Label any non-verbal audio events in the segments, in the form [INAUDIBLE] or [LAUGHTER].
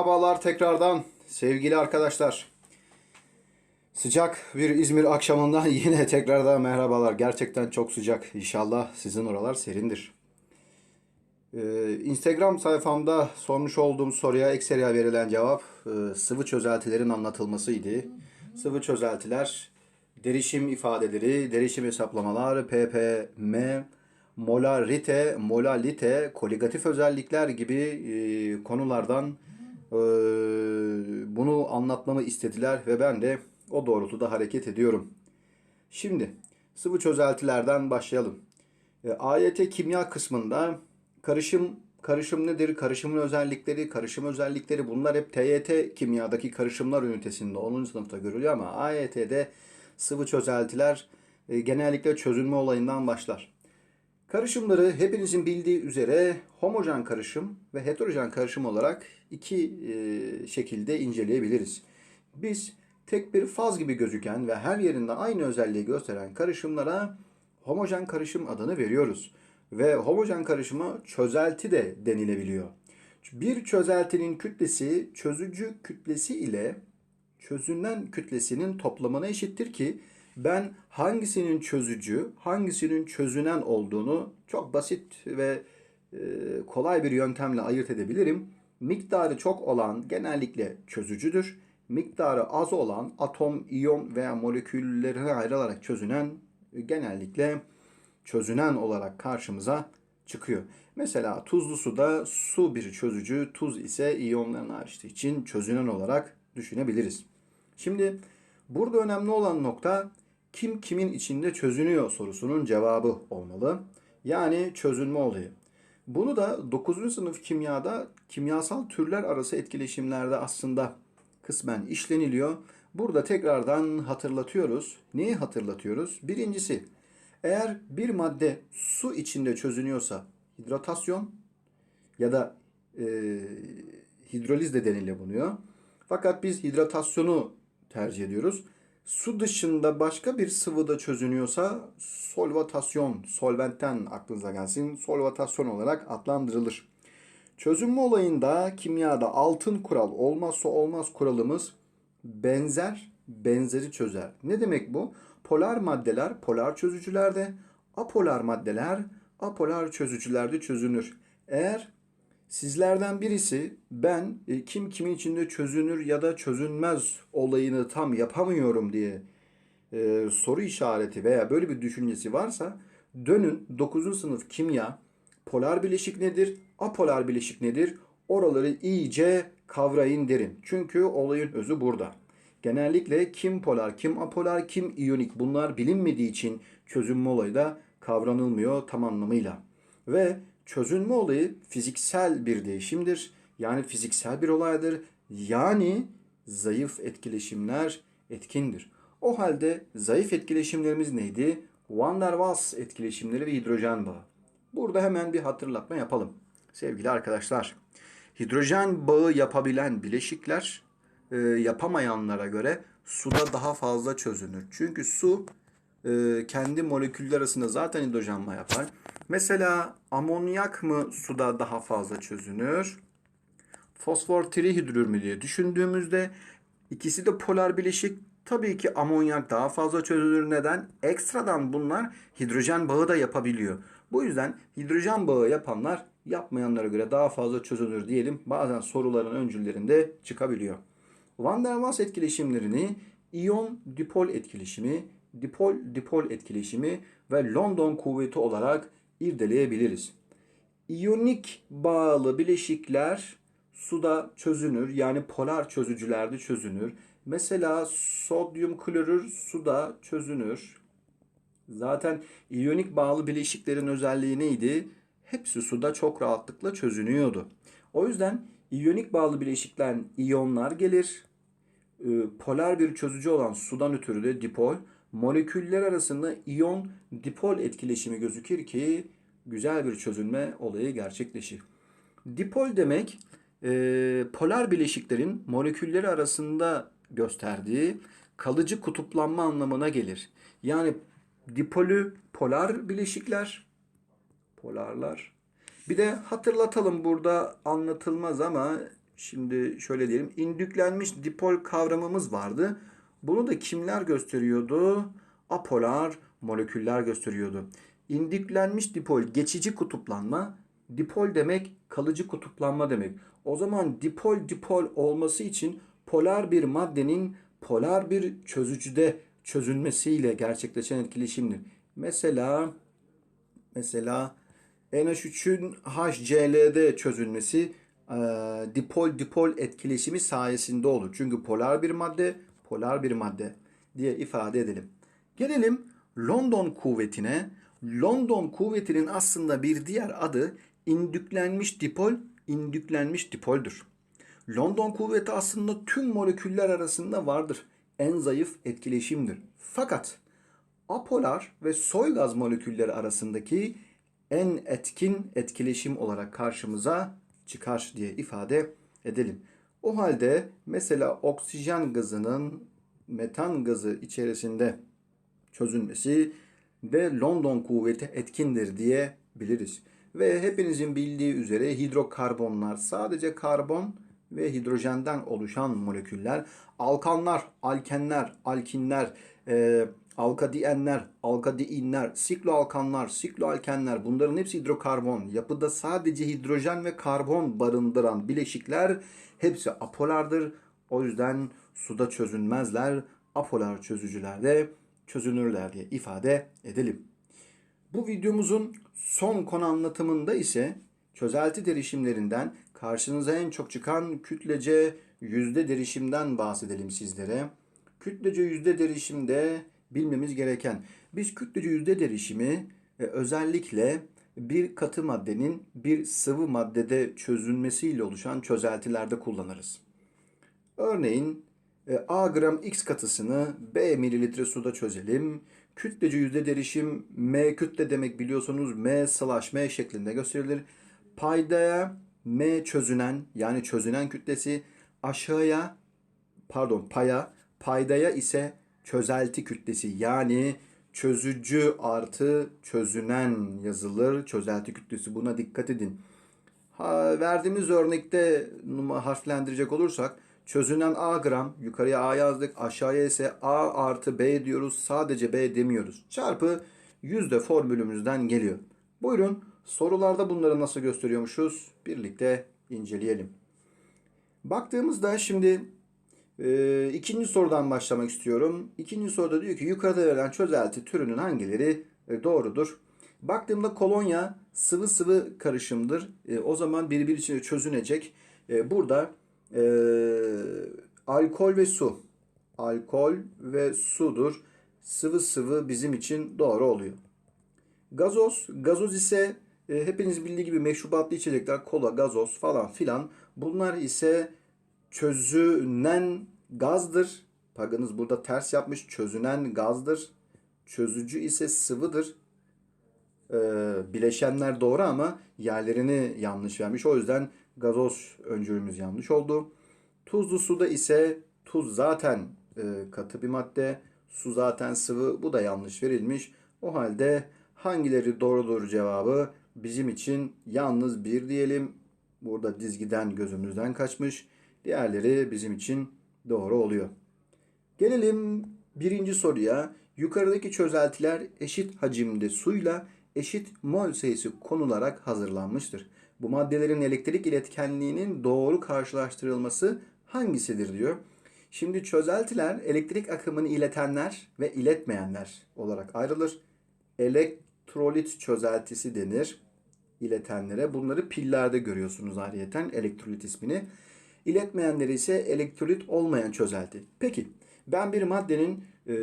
Merhabalar tekrardan sevgili arkadaşlar. Sıcak bir İzmir akşamından [LAUGHS] yine tekrardan merhabalar. Gerçekten çok sıcak. İnşallah sizin oralar serindir. Ee, Instagram sayfamda sormuş olduğum soruya ekseriya verilen cevap e, sıvı çözeltilerin anlatılmasıydı. Sıvı çözeltiler, derişim ifadeleri, derişim hesaplamalar, ppm, molarite, molalite, koligatif özellikler gibi e, konulardan bunu anlatmamı istediler ve ben de o doğrultuda hareket ediyorum. Şimdi sıvı çözeltilerden başlayalım. E, AYT kimya kısmında karışım karışım nedir? Karışımın özellikleri, karışım özellikleri bunlar hep TYT kimyadaki karışımlar ünitesinde 10. sınıfta görülüyor ama AYT'de sıvı çözeltiler e, genellikle çözülme olayından başlar. Karışımları hepinizin bildiği üzere homojen karışım ve heterojen karışım olarak iki e, şekilde inceleyebiliriz. Biz tek bir faz gibi gözüken ve her yerinde aynı özelliği gösteren karışımlara homojen karışım adını veriyoruz. Ve homojen karışıma çözelti de denilebiliyor. Bir çözeltinin kütlesi çözücü kütlesi ile çözünen kütlesinin toplamına eşittir ki ben hangisinin çözücü, hangisinin çözünen olduğunu çok basit ve e, kolay bir yöntemle ayırt edebilirim. Miktarı çok olan genellikle çözücüdür. Miktarı az olan atom, iyon veya moleküllerine ayrılarak çözünen genellikle çözünen olarak karşımıza çıkıyor. Mesela tuzlu suda su bir çözücü, tuz ise iyonlarını ayrıştığı için çözünen olarak düşünebiliriz. Şimdi burada önemli olan nokta kim kimin içinde çözünüyor sorusunun cevabı olmalı. Yani çözünme olayı. Bunu da 9. sınıf kimyada kimyasal türler arası etkileşimlerde aslında kısmen işleniliyor. Burada tekrardan hatırlatıyoruz. Neyi hatırlatıyoruz? Birincisi eğer bir madde su içinde çözünüyorsa hidratasyon ya da e, hidroliz de deniliyor. Fakat biz hidratasyonu tercih ediyoruz. Su dışında başka bir sıvıda çözünüyorsa solvatasyon, solventten aklınıza gelsin, solvatasyon olarak adlandırılır. Çözünme olayında kimyada altın kural olmazsa olmaz kuralımız benzer benzeri çözer. Ne demek bu? Polar maddeler polar çözücülerde, apolar maddeler apolar çözücülerde çözünür. Eğer sizlerden birisi ben e, kim kimin içinde çözünür ya da çözünmez olayını tam yapamıyorum diye e, soru işareti veya böyle bir düşüncesi varsa dönün 9. sınıf kimya polar bileşik nedir, apolar bileşik nedir? Oraları iyice kavrayın derim. Çünkü olayın özü burada. Genellikle kim polar, kim apolar, kim iyonik bunlar bilinmediği için çözünme olayı da kavranılmıyor tam anlamıyla. Ve çözünme olayı fiziksel bir değişimdir. Yani fiziksel bir olaydır. Yani zayıf etkileşimler etkindir. O halde zayıf etkileşimlerimiz neydi? Van der Waals etkileşimleri ve hidrojen bağı. Burada hemen bir hatırlatma yapalım. Sevgili arkadaşlar, hidrojen bağı yapabilen bileşikler e, yapamayanlara göre suda daha fazla çözünür. Çünkü su e, kendi moleküller arasında zaten hidrojen bağı yapar. Mesela amonyak mı suda daha fazla çözünür? Fosfor trihidrür mü diye düşündüğümüzde ikisi de polar bileşik. Tabii ki amonyak daha fazla çözünür. Neden? Ekstradan bunlar hidrojen bağı da yapabiliyor. Bu yüzden hidrojen bağı yapanlar yapmayanlara göre daha fazla çözünür diyelim. Bazen soruların öncüllerinde çıkabiliyor. Van der Waals etkileşimlerini iyon dipol etkileşimi, dipol dipol etkileşimi ve London kuvveti olarak irdeleyebiliriz. İyonik bağlı bileşikler suda çözünür. Yani polar çözücülerde çözünür. Mesela sodyum klorür suda çözünür. Zaten iyonik bağlı bileşiklerin özelliği neydi? Hepsi suda çok rahatlıkla çözünüyordu. O yüzden iyonik bağlı bileşikten iyonlar gelir. Ee, polar bir çözücü olan sudan ötürü de dipol. Moleküller arasında iyon dipol etkileşimi gözükür ki güzel bir çözünme olayı gerçekleşir. Dipol demek e, polar bileşiklerin molekülleri arasında gösterdiği kalıcı kutuplanma anlamına gelir. Yani dipolü polar bileşikler, polarlar. Bir de hatırlatalım burada anlatılmaz ama Şimdi şöyle diyelim. İndüklenmiş dipol kavramımız vardı. Bunu da kimler gösteriyordu? Apolar moleküller gösteriyordu. İndüklenmiş dipol geçici kutuplanma, dipol demek kalıcı kutuplanma demek. O zaman dipol dipol olması için polar bir maddenin polar bir çözücüde çözülmesiyle gerçekleşen etkileşimdir. Mesela mesela NH3'ün HCl'de çözülmesi e, dipol dipol etkileşimi sayesinde olur. Çünkü polar bir madde polar bir madde diye ifade edelim. Gelelim London kuvvetine. London kuvvetinin aslında bir diğer adı indüklenmiş dipol, indüklenmiş dipoldür. London kuvveti aslında tüm moleküller arasında vardır. En zayıf etkileşimdir. Fakat apolar ve soy gaz molekülleri arasındaki en etkin etkileşim olarak karşımıza çıkar diye ifade edelim. O halde mesela oksijen gazının metan gazı içerisinde çözülmesi de London kuvveti etkindir diye biliriz. Ve hepinizin bildiği üzere hidrokarbonlar sadece karbon ve hidrojenden oluşan moleküller. Alkanlar, alkenler, alkinler, e, alkadienler, alkadiinler, sikloalkanlar, sikloalkenler bunların hepsi hidrokarbon. Yapıda sadece hidrojen ve karbon barındıran bileşikler hepsi apolardır. O yüzden suda çözünmezler. Apolar çözücülerde çözünürler diye ifade edelim. Bu videomuzun son konu anlatımında ise çözelti derişimlerinden karşınıza en çok çıkan kütlece yüzde derişimden bahsedelim sizlere. Kütlece yüzde derişimde bilmemiz gereken biz kütlece yüzde derişimi e, özellikle bir katı maddenin bir sıvı maddede çözülmesiyle oluşan çözeltilerde kullanırız. Örneğin e, A gram X katısını B mililitre suda çözelim. Kütlece yüzde derişim M kütle demek biliyorsunuz M slash M şeklinde gösterilir. Paydaya M çözünen yani çözünen kütlesi aşağıya pardon paya paydaya ise çözelti kütlesi yani çözücü artı çözünen yazılır. Çözelti kütlesi buna dikkat edin. Ha, verdiğimiz örnekte harflendirecek olursak çözünen A gram yukarıya A yazdık aşağıya ise A artı B diyoruz sadece B demiyoruz. Çarpı yüzde formülümüzden geliyor. Buyurun sorularda bunları nasıl gösteriyormuşuz birlikte inceleyelim. Baktığımızda şimdi e, ikinci sorudan başlamak istiyorum. İkinci soruda diyor ki yukarıda verilen çözelti türünün hangileri e, doğrudur? Baktığımda kolonya sıvı sıvı karışımdır. E, o zaman birbiri içinde çözünecek. E, burada e, alkol ve su. Alkol ve sudur. Sıvı sıvı bizim için doğru oluyor. Gazoz. Gazoz ise e, hepiniz bildiği gibi meşrubatlı içecekler kola, gazoz falan filan. Bunlar ise çözünen gazdır. Paganız burada ters yapmış. Çözünen gazdır. Çözücü ise sıvıdır. Ee, bileşenler doğru ama yerlerini yanlış vermiş. O yüzden gazoz öncülümüz yanlış oldu. Tuzlu suda ise tuz zaten e, katı bir madde. Su zaten sıvı. Bu da yanlış verilmiş. O halde hangileri doğrudur cevabı bizim için yalnız bir diyelim. Burada dizgiden gözümüzden kaçmış. Diğerleri bizim için doğru oluyor. Gelelim birinci soruya. Yukarıdaki çözeltiler eşit hacimde suyla eşit mol sayısı konularak hazırlanmıştır. Bu maddelerin elektrik iletkenliğinin doğru karşılaştırılması hangisidir diyor. Şimdi çözeltiler elektrik akımını iletenler ve iletmeyenler olarak ayrılır. Elektrolit çözeltisi denir iletenlere. Bunları pillerde görüyorsunuz ayrıyeten elektrolit ismini. İletmeyenleri ise elektrolit olmayan çözelti. Peki ben bir maddenin e,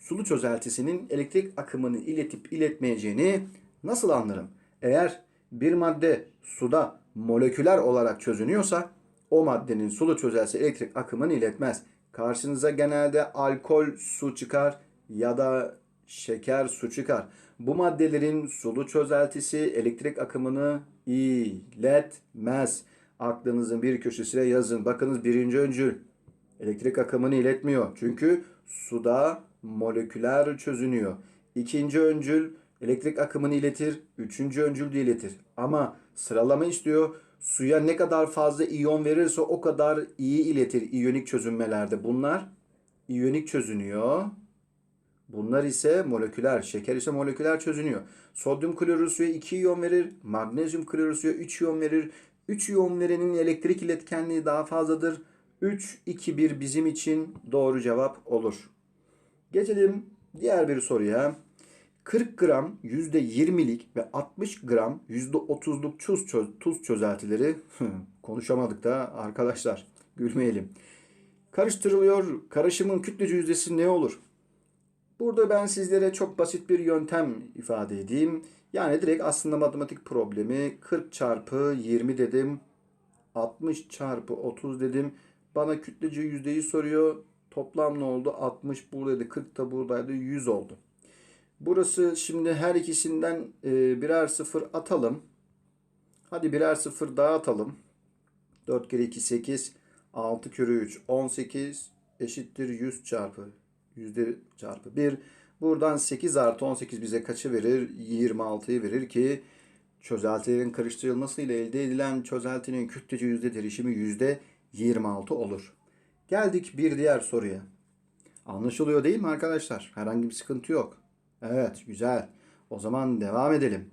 sulu çözeltisinin elektrik akımını iletip iletmeyeceğini nasıl anlarım? Eğer bir madde suda moleküler olarak çözünüyorsa o maddenin sulu çözeltisi elektrik akımını iletmez. Karşınıza genelde alkol su çıkar ya da şeker su çıkar. Bu maddelerin sulu çözeltisi elektrik akımını iletmez. Aklınızın bir köşesine yazın. Bakınız birinci öncül elektrik akımını iletmiyor. Çünkü suda moleküler çözünüyor. İkinci öncül elektrik akımını iletir. Üçüncü öncül de iletir. Ama sıralama istiyor. suya ne kadar fazla iyon verirse o kadar iyi iletir iyonik çözünmelerde. Bunlar iyonik çözünüyor. Bunlar ise moleküler, şeker ise moleküler çözünüyor. Sodyum klorür suya 2 iyon verir, magnezyum klorür suya 3 iyon verir. 3 iyon verenin elektrik iletkenliği daha fazladır. 3, 2, 1 bizim için doğru cevap olur. Geçelim diğer bir soruya. 40 gram %20'lik ve 60 gram %30'luk tuz, çöz, tuz çözeltileri konuşamadık da arkadaşlar gülmeyelim. Karıştırılıyor. Karışımın kütlece yüzdesi ne olur? Burada ben sizlere çok basit bir yöntem ifade edeyim. Yani direkt aslında matematik problemi 40 çarpı 20 dedim. 60 çarpı 30 dedim. Bana kütlece yüzdeyi soruyor. Toplam ne oldu? 60 buradaydı. 40 da buradaydı. 100 oldu. Burası şimdi her ikisinden e, birer sıfır atalım. Hadi birer sıfır daha atalım. 4 kere 2 8. 6 kere 3 18 eşittir 100 çarpı yüzde çarpı 1. Buradan 8 artı 18 bize kaçı verir? 26'yı verir ki çözeltilerin karıştırılmasıyla elde edilen çözeltinin kütlece yüzde derişimi yüzde 26 olur. Geldik bir diğer soruya. Anlaşılıyor değil mi arkadaşlar? Herhangi bir sıkıntı yok. Evet güzel. O zaman devam edelim.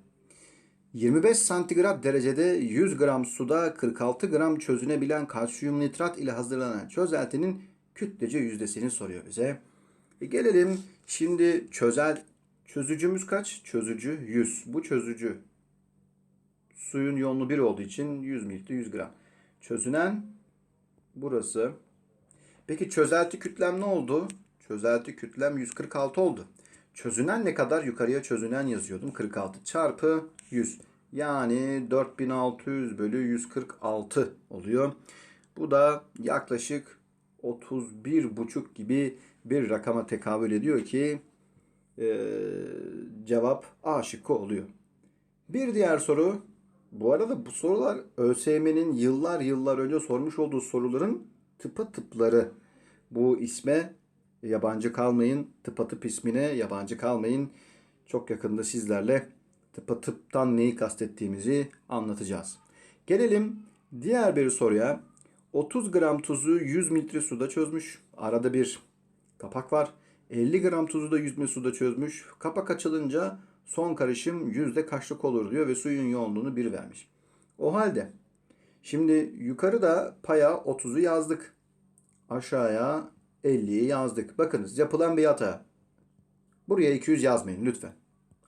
25 santigrat derecede 100 gram suda 46 gram çözünebilen kalsiyum nitrat ile hazırlanan çözeltinin kütlece yüzdesini soruyor bize. E gelelim şimdi çözel çözücümüz kaç? Çözücü 100. Bu çözücü suyun yoğunluğu 1 olduğu için 100 mililitre 100 gram. Çözünen burası. Peki çözelti kütlem ne oldu? Çözelti kütlem 146 oldu. Çözünen ne kadar? Yukarıya çözünen yazıyordum. 46 çarpı 100. Yani 4600 bölü 146 oluyor. Bu da yaklaşık 31,5 gibi bir rakama tekabül ediyor ki e, cevap A şıkkı oluyor. Bir diğer soru. Bu arada bu sorular ÖSYM'nin yıllar yıllar önce sormuş olduğu soruların tıpa tıpları. Bu isme yabancı kalmayın. Tıpa tıp ismine yabancı kalmayın. Çok yakında sizlerle tıpa tıptan neyi kastettiğimizi anlatacağız. Gelelim diğer bir soruya. 30 gram tuzu 100 mililitre suda çözmüş. Arada bir kapak var. 50 gram tuzu da 100 mililitre suda çözmüş. Kapak açılınca son karışım yüzde kaçlık olur diyor ve suyun yoğunluğunu 1 vermiş. O halde şimdi yukarıda paya 30'u yazdık. Aşağıya 50'yi yazdık. Bakınız yapılan bir hata. Buraya 200 yazmayın lütfen.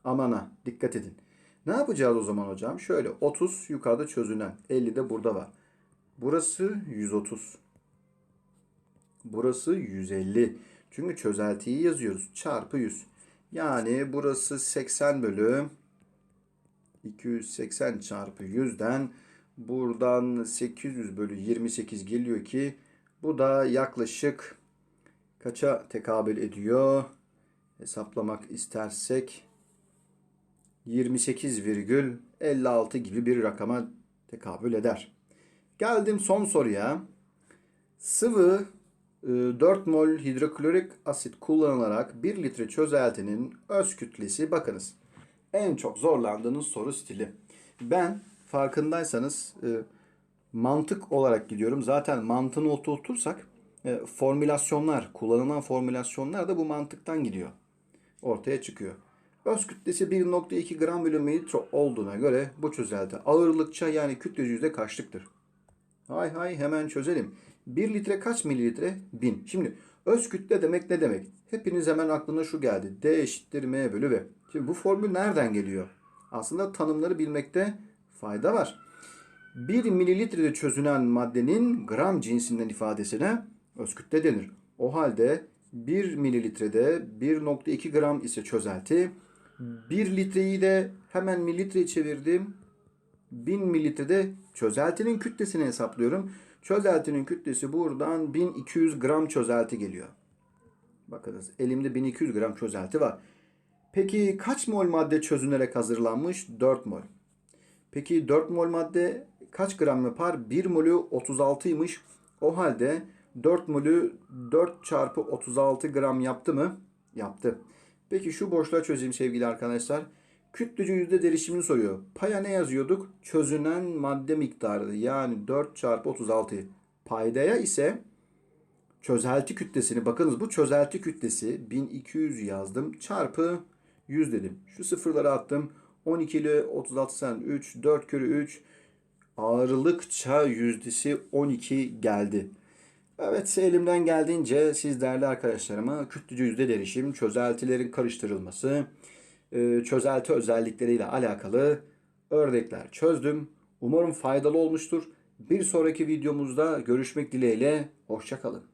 Amana dikkat edin. Ne yapacağız o zaman hocam? Şöyle 30 yukarıda çözünen 50 de burada var. Burası 130. Burası 150. Çünkü çözeltiyi yazıyoruz. Çarpı 100. Yani burası 80 bölü 280 çarpı 100'den buradan 800 bölü 28 geliyor ki bu da yaklaşık kaça tekabül ediyor? Hesaplamak istersek 28,56 gibi bir rakama tekabül eder. Geldim son soruya. Sıvı 4 mol hidroklorik asit kullanılarak 1 litre çözeltinin öz kütlesi bakınız. En çok zorlandığınız soru stili. Ben farkındaysanız e, mantık olarak gidiyorum. Zaten mantığını oturtursak e, formülasyonlar, kullanılan formülasyonlar da bu mantıktan gidiyor. Ortaya çıkıyor. Öz kütlesi 1.2 gram bölü mililitre olduğuna göre bu çözelti ağırlıkça yani kütle yüzde kaçlıktır? Hay hay hemen çözelim. 1 litre kaç mililitre? 1000. Şimdi öz kütle demek ne demek? Hepiniz hemen aklına şu geldi. D eşittir M bölü V. Şimdi bu formül nereden geliyor? Aslında tanımları bilmekte fayda var. 1 mililitrede çözünen maddenin gram cinsinden ifadesine öz kütle denir. O halde 1 mililitrede 1.2 gram ise çözelti. 1 litreyi de hemen mililitreye çevirdim. 1000 mililitrede çözeltinin kütlesini hesaplıyorum. Çözeltinin kütlesi buradan 1200 gram çözelti geliyor. Bakınız elimde 1200 gram çözelti var. Peki kaç mol madde çözünerek hazırlanmış? 4 mol. Peki 4 mol madde kaç gram yapar? 1 molü 36'ymış. O halde 4 molü 4 çarpı 36 gram yaptı mı? Yaptı. Peki şu boşluğa çözeyim sevgili arkadaşlar. Kütlece yüzde derişimini soruyor. Paya ne yazıyorduk? Çözünen madde miktarı yani 4 çarpı 36. Paydaya ise çözelti kütlesini bakınız bu çözelti kütlesi 1200 yazdım çarpı 100 dedim. Şu sıfırları attım. 12 ile 36 sen 3 4 kere 3 ağırlıkça yüzdesi 12 geldi. Evet elimden geldiğince siz değerli arkadaşlarıma kütlece yüzde derişim, çözeltilerin karıştırılması, e, çözelti özellikleriyle alakalı örnekler çözdüm. Umarım faydalı olmuştur. Bir sonraki videomuzda görüşmek dileğiyle. Hoşçakalın.